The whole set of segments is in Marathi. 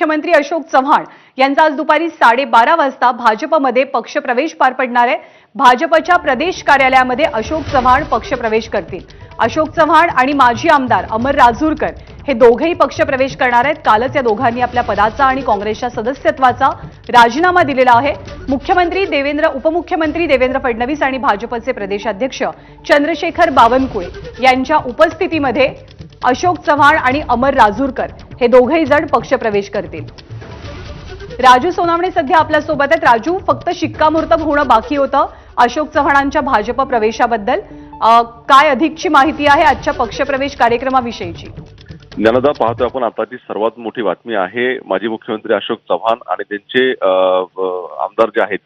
मुख्यमंत्री अशोक चव्हाण यांचा आज दुपारी साडेबारा वाजता भाजपमध्ये पक्षप्रवेश पार पडणार आहे. भाजपच्या प्रदेश कार्यालयामध्ये अशोक चव्हाण पक्षप्रवेश करतील. अशोक चव्हाण आणि माजी आमदार अमर राजूरकर हे दोघेही पक्षप्रवेश करणार आहेत. कालच या दोघांनी आपल्या पदाचा आणि काँग्रेसच्या सदस्यत्वाचा राजीनामा दिलेला आहे. मुख्यमंत्री देवेंद्र उपमुख्यमंत्री देवेंद्र फडणवीस आणि भाजपचे प्रदेशाध्यक्ष चंद्रशेखर बावनकुळे यांच्या उपस्थितीमध्ये अशोक चव्हाण आणि अमर राजूरकर हे दोघेही जण पक्षप्रवेश करतील. राजू सोनावणे सध्या आपल्यासोबत आहेत. राजू फक्त शिक्कामोर्तब होणं बाकी होतं. अशोक चव्हाणांच्या भाजप प्रवेशाबद्दल काय अधिकची माहिती आहे आजच्या पक्षप्रवेश कार्यक्रमाविषयीची? ज्ञानदा पाहतोय आपण. आताची सर्वात मोठी बातमी आहे माजी मुख्यमंत्री अशोक चव्हाण आणि त्यांचे आमदार जे आहेत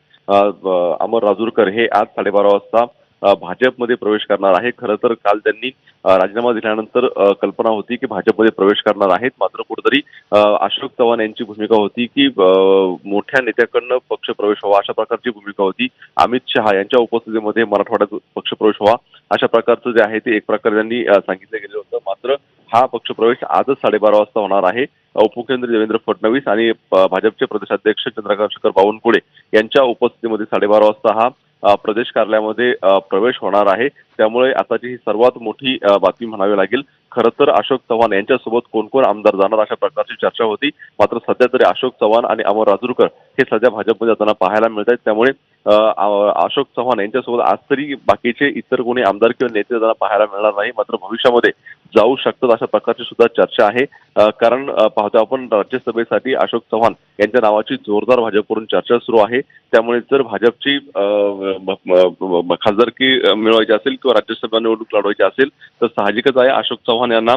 अमर राजूरकर हे आज साडेबारा वाजता भाजपमध्ये प्रवेश करणार आहे. खरं तर काल त्यांनी राजीनामा दिल्यानंतर कल्पना होती की भाजपमध्ये प्रवेश करणार आहेत. मात्र कुठेतरी अशोक चव्हाण यांची भूमिका होती की मोठ्या नेत्याकडनं पक्ष प्रवेश व्हावा अशा प्रकारची भूमिका होती. अमित शहा यांच्या उपस्थितीमध्ये मराठवाड्यात पक्ष प्रवेश व्हावा अशा प्रकारचं जे आहे ते एक प्रकारे त्यांनी सांगितलं गेलं होतं. मात्र हा पक्षप्रवेश आजच साडेबारा वाजता होणार आहे. उपमुख्यमंत्री देवेंद्र फडणवीस आणि भाजपचे प्रदेशाध्यक्ष चंद्रकांत शेखर बावनकुळे यांच्या उपस्थितीमध्ये साडेबारा वाजता हा प्रदेश कार्यालयामध्ये प्रवेश होणार आहे. त्यामुळे आताची ही सर्वात मोठी बातमी म्हणावी लागेल. खरं तर अशोक चव्हाण यांच्यासोबत कोण कोण आमदार जाणार अशा प्रकारची चर्चा होती. मात्र सध्या तरी अशोक चव्हाण आणि अमर राजूरकर हे सध्या भाजपमध्ये जाताना पाहायला मिळत आहेत. त्यामुळे अशोक चव्हाण यांच्यासोबत आज तरी बाकीचे इतर कोणी आमदार किंवा नेते जाताना पाहायला मिळणार नाही. मात्र भविष्यामध्ये जाऊ शकतात अशा प्रकारची सुद्धा चर्चा आहे. कारण पाहतो आपण राज्यसभेसाठी अशोक चव्हाण यांच्या नावाची जोरदार भाजपकडून चर्चा सुरू आहे. त्यामुळे जर भाजपची खासदारकी मिळवायची असेल किंवा राज्यसभा निवडणूक लढवायची असेल तर साहजिकच आहे अशोक चव्हाण यांना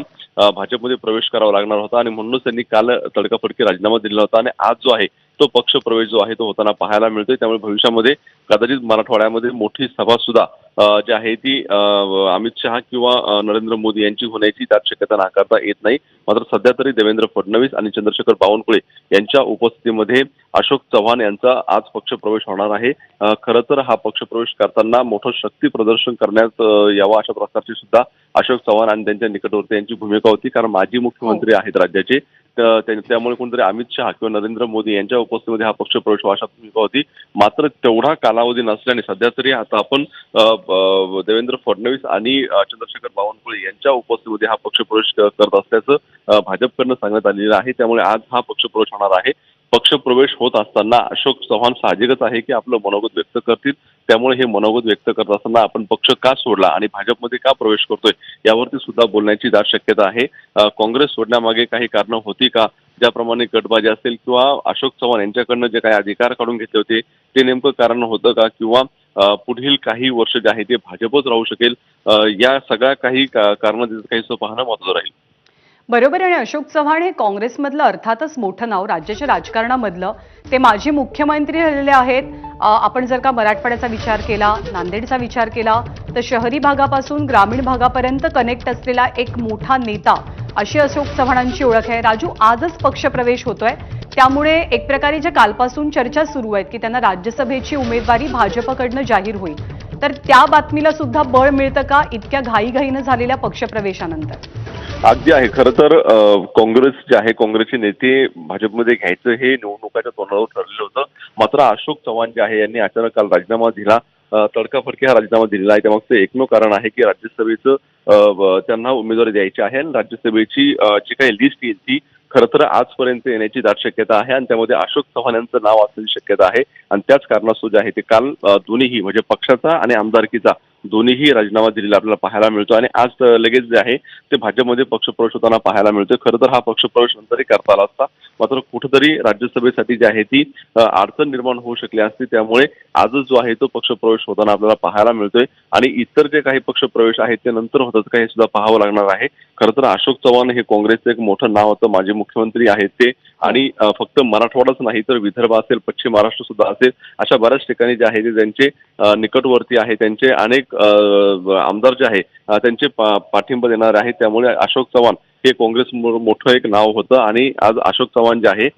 भाजपमध्ये प्रवेश करावा लागणार होता आणि म्हणूनच त्यांनी काल तडकाफडकी राजीनामा दिला होता आणि आज जो आहे तो पक्ष प्रवेश जो आहे तो होताना पाहायला मिळतोय. त्यामुळे भविष्यामध्ये कदाचित मराठवाड्यामध्ये मोठी सभा सुद्धा जी आहे ती अमित शहा किंवा नरेंद्र मोदी यांची होण्याची त्यात शक्यता नाकारता येत नाही. मात्र सध्या तरी देवेंद्र फडणवीस आणि चंद्रशेखर बावनकुळे यांच्या उपस्थितीमध्ये अशोक चव्हाण यांचा आज पक्ष प्रवेश होणार आहे. खरं तर हा पक्ष प्रवेश करताना मोठं शक्ती प्रदर्शन करण्यात यावा यावं अशा प्रकारची सुद्धा अशोक चव्हाण आणि त्यांच्या निकटवर्ती यांची भूमिका होती. कारण माजी मुख्यमंत्री आहेत राज्याचे. त- त्या- त्यामुळे कोणतरी अमित शहा किंवा नरेंद्र मोदी यांच्या उपस्थितीमध्ये हा पक्ष प्रवेश अशा भूमिका होती. मात्र तेवढा कालावधी नसल्याने सध्या तरी आता आपण देवेंद्र फडणवीस आणि चंद्रशेखर बावनकुळे यांच्या उपस्थितीमध्ये हा पक्ष प्रवेश करत असल्याचं भाजपकडनं सांगण्यात आलेलं आहे. त्यामुळे आज हा पक्ष प्रवेश होणार आहे. पक्ष प्रवेश होत असताना अशोक चव्हाण साहजिकच आहे की आपलं मनोगत व्यक्त करतील. त्यामुळे हे मनोगत व्यक्त करत असताना आपण पक्ष का सोडला आणि भाजपमध्ये का प्रवेश करतोय यावरती सुद्धा बोलण्याची दाट शक्यता आहे. काँग्रेस सोडण्यामागे काही कारणं होती का? ज्याप्रमाणे गटबाजी असेल किंवा अशोक चव्हाण यांच्याकडनं जे काही अधिकार काढून घेतले होते ते नेमकं कारण होतं का? किंवा पुढील काही वर्ष जे आहे ते भाजपच राहू शकेल? या सगळ्या काही का- काही पाहणं महत्वाचं राहील. बरोबर आणि अशोक चव्हाण हे काँग्रेसमधलं अर्थातच मोठं नाव राज्याच्या राजकारणामधलं. ते माजी मुख्यमंत्री राहिलेले आहेत. आपण जर का मराठवाड्याचा विचार केला नांदेडचा विचार केला तर शहरी भागापासून ग्रामीण भागापर्यंत कनेक्ट असलेला एक मोठा नेता अशी अशोक चव्हाणांची ओळख आहे. राजू आजच पक्षप्रवेश होतोय. त्यामुळे एक प्रकारे ज्या कालपासून चर्चा सुरू आहेत की त्यांना राज्यसभेची उमेदवारी भाजपकडनं जाहीर होईल तर त्या बातमीला सुद्धा बळ मिळतं का? इतक्या घाईघाईनं झालेल्या पक्षप्रवेशानंतर. अगदी आहे. खरं तर काँग्रेस जे आहे काँग्रेसचे नेते भाजपमध्ये घ्यायचं हे निवडणुकाच्या तोंडावर ठरलेलं होतं. मात्र अशोक चव्हाण जे आहे यांनी अचानक काल राजीनामा दिला. तडकाफडकी हा राजीनामा दिलेला आहे. त्यामागचं एकमेव कारण आहे की राज्यसभेचं त्यांना उमेदवारी द्यायची आहे आणि राज्यसभेची जी काही लिस्ट येईल ती खरं तर आजपर्यंत येण्याची दाट शक्यता आहे आणि त्यामध्ये अशोक चव्हाण यांचं नाव असण्याची शक्यता आहे. आणि त्याच कारणास्तव जे आहे ते काल दोन्हीही म्हणजे पक्षाचा आणि आमदारकीचा दोन्हीही राजीनामा दिलेला आपल्याला पाहायला मिळतो. आणि आज लगेच जे आहे ते भाजपमध्ये पक्षप्रवेश होताना पाहायला मिळतोय. खरं तर हा पक्षप्रवेश नंतरही करता आला असता. मात्र कुठेतरी राज्यसभेसाठी जी आहे ती अडचण निर्माण होऊ शकली असती. त्यामुळे आजच जो आहे तो पक्षप्रवेश होताना आपल्याला पाहायला मिळतोय. आणि इतर जे काही पक्षप्रवेश आहेत ते नंतर होतात का हे सुद्धा पाहावं लागणार आहे. खरं तर अशोक चव्हाण हे काँग्रेसचं एक मोठं नाव होतं. माजी मुख्यमंत्री आहेत ते. आणि फक्त मराठवाडाच नाही तर विदर्भ असेल पश्चिम महाराष्ट्र सुद्धा असेल अशा बऱ्याच ठिकाणी जे आहे ते त्यांचे निकटवर्ती आहे त्यांचे अनेक आमदार जे आहे त्यांचे पा- पाठिंबा देणारे आहेत. त्यामुळे अशोक चव्हाण हे काँग्रेस मोठं एक नाव होतं आणि आज अशोक चव्हाण जे आहे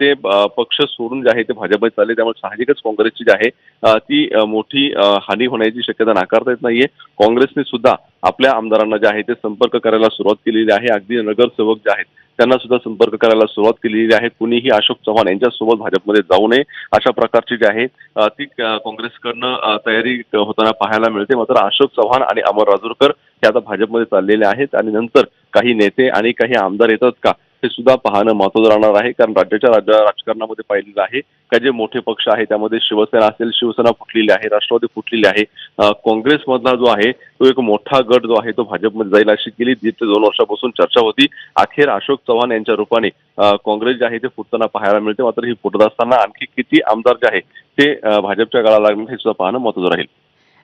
ते पक्ष सोडून जे आहे ते भाजपमध्ये चालले. त्यामुळे साहजिकच काँग्रेसची जी आहे ती मोठी हानी होण्याची शक्यता नाकारता येत नाहीये. काँग्रेसने सुद्धा आपल्या आमदारांना जे आहे ते संपर्क करायला सुरुवात केलेली आहे. अगदी नगरसेवक जे आहेत त्यांना सुद्धा संपर्क करायला सुरुवात केलेली आहे. कुणीही अशोक चव्हाण यांच्यासोबत भाजपमध्ये जाऊ नये अशा प्रकारची जी आहे ती काँग्रेसकडनं तयारी होताना पाहायला मिळते. मात्र अशोक चव्हाण आणि अमर राजूरकर हे आता भाजपमध्ये चाललेले आहेत आणि नंतर काही नेते आणि काही आमदार येतात का? हे सुद्धा पाहणं महत्वाचं राहणार आहे. कारण राज्याच्या राज्य राजकारणामध्ये पाहिलेलं आहे का जे मोठे पक्ष आहे त्यामध्ये शिवसेना असेल शिवसेना फुटलेली आहे राष्ट्रवादी फुटलेली आहे. काँग्रेसमधला जो आहे तो एक मोठा गट जो आहे तो भाजपमध्ये जाईल अशी गेली दीड ते दोन वर्षापासून चर्चा होती. अखेर अशोक चव्हाण यांच्या रूपाने काँग्रेस जे आहे ते फुटताना पाहायला मिळते. मात्र ही फुटत असताना आणखी किती आमदार जे आहे ते भाजपच्या गळाला लागणार हे सुद्धा पाहणं महत्वाचं राहील.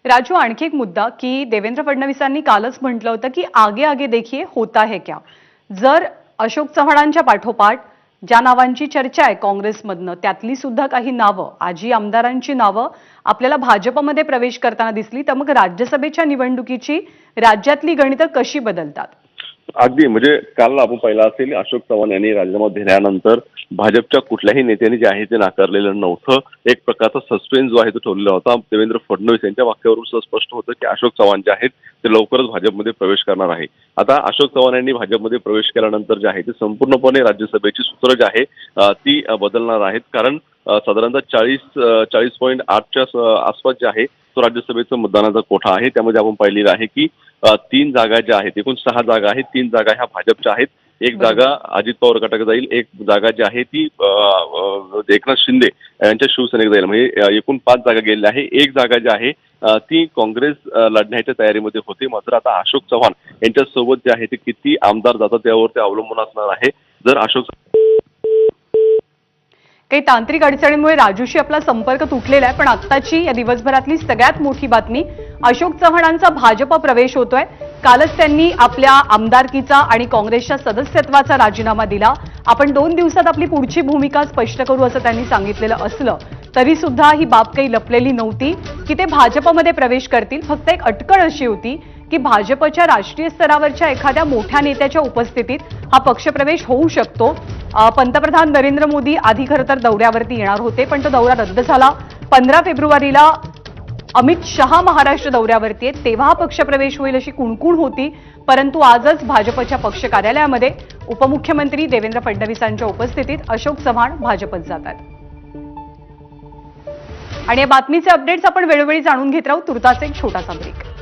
राजू आणखी एक मुद्दा की देवेंद्र फडणवीसांनी कालच म्हटलं होतं की आगे आगे देखिए होता है क्या? जर अशोक चव्हाणांच्या पाठोपाठ ज्या नावांची चर्चा आहे काँग्रेसमधनं त्यातली सुद्धा काही नावं आजी आमदारांची नावं आपल्याला भाजपमध्ये प्रवेश करताना दिसली तर मग राज्यसभेच्या निवडणुकीची राज्यातली गणितं कशी बदलतात? अगदी म्हणजे काल आपण पाहिलं असेल अशोक चव्हाण यांनी राजीनामा दिल्यानंतर भाजपच्या कुठल्याही नेत्यांनी जे आहे ते नाकारलेलं नव्हतं. एक प्रकारचा सस्पेन्स जो आहे तो ठेवलेला होता. देवेंद्र फडणवीस यांच्या वाक्यावरून सुद्धा स्पष्ट होतं की अशोक चव्हाण जे आहेत ते लवकरच भाजपमध्ये प्रवेश करणार आहे. आता अशोक चव्हाण यांनी भाजपमध्ये प्रवेश केल्यानंतर जे आहे ते संपूर्णपणे राज्यसभेची सूत्र जे आहे ती बदलणार आहेत. कारण साधारणतः चाळीस चाळीस पॉईंट आठच्या आसपास जे आहे तो राज्यसभेचा मतदानाचा कोठा आहे. त्यामध्ये आपण पाहिलेलं आहे की तीन जागा ज्या आहेत एकूण सहा जागा आहेत तीन जागा ह्या भाजपच्या आहेत. एक. जागा अजित पवार गटाकडे जाईल एक जागा जी आहे ती एकनाथ शिंदे यांच्या शिवसेनेकडे जाईल. म्हणजे एकूण पाच जागा गेलेल्या आहे. एक जागा जी आहे ती काँग्रेस लढण्याच्या तयारीमध्ये होती. मात्र आता अशोक चव्हाण यांच्यासोबत जे आहे ते किती आमदार जातात त्यावर ते अवलंबून असणार आहे. जर अशोक काही तांत्रिक अडचणींमुळे राजूशी आपला संपर्क तुटलेला आहे पण आत्ताची या दिवसभरातली सगळ्यात मोठी बातमी अशोक चव्हाणांचा भाजप प्रवेश होतोय. कालच त्यांनी आपल्या आमदारकीचा आणि काँग्रेसच्या सदस्यत्वाचा राजीनामा दिला. आपण दोन दिवसात आपली पुढची भूमिका स्पष्ट करू असं त्यांनी सांगितलेलं असलं तरी सुद्धा ही बाब काही लपलेली नव्हती. की ते भाजपमध्ये प्रवेश करतील फक्त एक अटकळ अशी होती की भाजपच्या राष्ट्रीय स्तरावरच्या एखाद्या मोठ्या नेत्याच्या उपस्थितीत हा पक्षप्रवेश होऊ शकतो. पंतप्रधान नरेंद्र मोदी आधी खरं तर दौऱ्यावरती येणार होते पण तो दौरा रद्द झाला. पंधरा फेब्रुवारीला अमित शहा महाराष्ट्र दौऱ्यावरती आहेत. तेव्हा पक्षप्रवेश होईल अशी कुणकुण होती परंतु आजच भाजपच्या पक्ष कार्यालयामध्ये उपमुख्यमंत्री देवेंद्र फडणवीसांच्या उपस्थितीत अशोक चव्हाण भाजपत जातात. आणि या बातमीचे अपडेट्स आपण वेळोवेळी जाणून घेत राहू. तुर्तास एक छोटासा ब्रेक